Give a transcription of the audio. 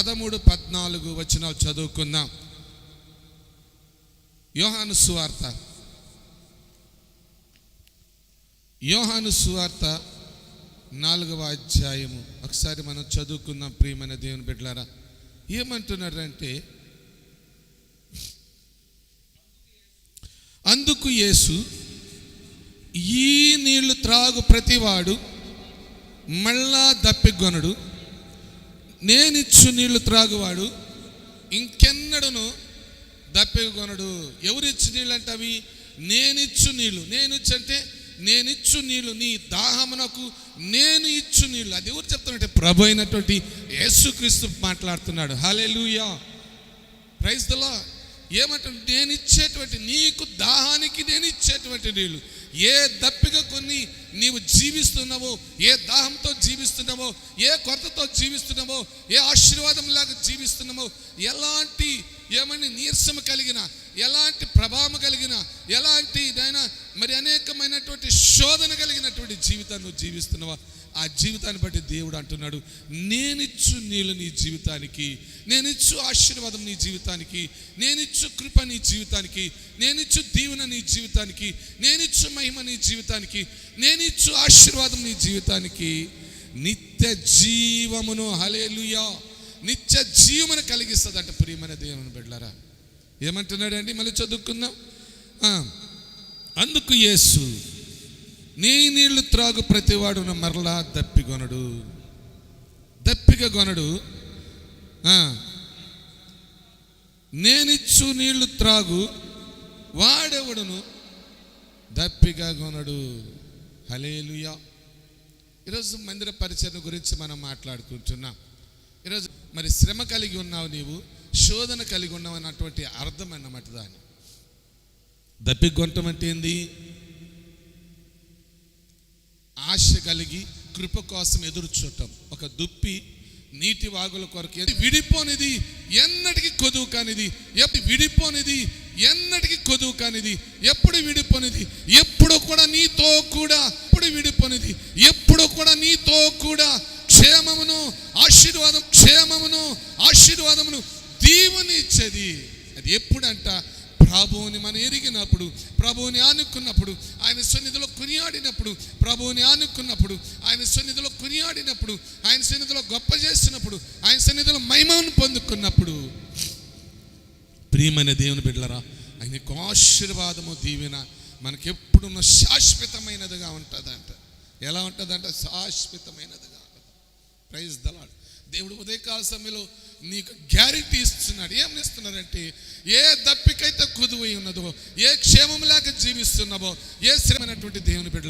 పదమూడు పద్నాలుగు వచనాలు చదువుకుందాం. యోహాను సువార్త. యోహాను సువార్త నాలుగవ అధ్యాయము. ఒకసారి మనం చదువుకుందాం ప్రియమైన దేవుని బిడ్డలారా. ఏమంటున్నారంటే అందుకు యేసు ఈ నీళ్ళు త్రాగు ప్రతివాడు మళ్ళా దప్పిగొనడు నేనిచ్చు నీళ్ళు త్రాగువాడు ఇంకెన్నడను దప్పిగొనడు ఎవరిచ్చు నీళ్ళు అంటే అవి? నేనిచ్చు నీళ్ళు నేనిచ్చు అంటే నేనిచ్చు నీళ్ళు నీ దాహమునకు నేను ఇచ్చు నీళ్ళు అది ఎవరు చెప్తున్నట్టే ప్రభు అయినటువంటి యేసుక్రీస్తు మాట్లాడుతున్నాడు. హల్లెలూయా. ప్రైజ్ దలా ఏమంటే నేను ఇచ్చేటువంటి నీకు దాహానికి నేను ఇచ్చేటువంటి నీళ్ళు ఏ దప్పిక కొన్ని నీవు జీవిస్తున్నావో ఏ దాహంతో జీవిస్తున్నావో ఏ కొరతతో జీవిస్తున్నావో ఏ ఆశీర్వాదం లాగా జీవిస్తున్నావో ఎలాంటి ఏమని నీరసం కలిగిన ఎలాంటి ప్రభావం కలిగిన ఎలాంటి ఇదైనా మరి అనేకమైనటువంటి శోధన కలిగినటువంటి జీవితాన్ని నువ్వు జీవిస్తున్నావా? ఆ జీవితాన్ని బట్టి దేవుడు అంటున్నాడు నేనిచ్చు నీళ్ళు నీ జీవితానికి నేనిచ్చు ఆశీర్వాదం నీ జీవితానికి నేనిచ్చు కృప నీ జీవితానికి నేనిచ్చు దీవెన నీ జీవితానికి నేనిచ్చు మహిమ నీ జీవితానికి నేనిచ్చు ఆశీర్వాదం నీ జీవితానికి నిత్య జీవమును హలేలుయా నిత్య జీవమును కలిగిస్తుందంట ప్రియమైన దేవుని బిడ్డారా ఏమంటున్నాడండి? మళ్ళీ చదువుకుందాం. ఆ, అందుకు యేసు నీ నీళ్ళు త్రాగు ప్రతివాడును మరలా దప్పిగొనడు దప్పిక గొనడు ఆ, నేనిచ్చు నీళ్ళు త్రాగు వాడెవడును? దప్పిగా కొనడు. హలేలుయా ఈరోజు మందిర పరిచయం గురించి మనం మాట్లాడుకుంటున్నాం. ఈరోజు మరి శ్రమ కలిగి ఉన్నావు నీవు శోధన కలిగి ఉన్నావు అన్నటువంటి అర్థం అన్నమాట దాన్ని దప్పిగొంటం అంటే ఏంది? ఆశ కలిగి కృప కోసం ఎదురు చూడటం. ఒక దుప్పి నీటి వాగుల కొరకు విడిపోనిది ఎన్నటికి కొదువు కానిది ఎప్పుడు విడిపోనిది ఎన్నటికి కొదువు కానిది ఎప్పుడు విడిపోనిది ఎప్పుడు కూడా నీతో కూడా ఎప్పుడు విడిపోనిది ఎప్పుడు కూడా నీతో కూడా క్షేమమును ఆశీర్వాదం క్షేమమును ఆశీర్వాదమును దీవుని ఇచ్చేది. అది ఎప్పుడంట? ప్రభువుని మనం ఎరిగినప్పుడు ప్రభువుని ఆనుకున్నప్పుడు ఆయన సన్నిధిలో కొనియాడినప్పుడు ప్రభువుని ఆనుకున్నప్పుడు ఆయన సన్నిధిలో కొనియాడినప్పుడు ఆయన సన్నిధిలో గొప్ప చేసినప్పుడు ఆయన సన్నిధిలో మహిమను పొందుకున్నప్పుడు ప్రియమైన దేవుని బిడ్డలరా ఆయనకు ఆశీర్వాదము దీవెన మనకి ఎప్పుడున్న శాశ్వతమైనదిగా ఉంటుందంట. ఎలా ఉంటుందంట? శాశ్వతమైనదిగా. ప్రైజ్ దలాడ్ దేవుడు ఉదయకాల సమయంలో నీకు గ్యారెంటీ ఇస్తున్నాడు. ఏం ఇస్తున్నాడంటే ఏ దప్పికైతే కుదువై ఉన్నదో ఏ క్షేమం లేక జీవిస్తున్నావో ఏ శ్రమైనటువంటి దేవుని బిడ్డల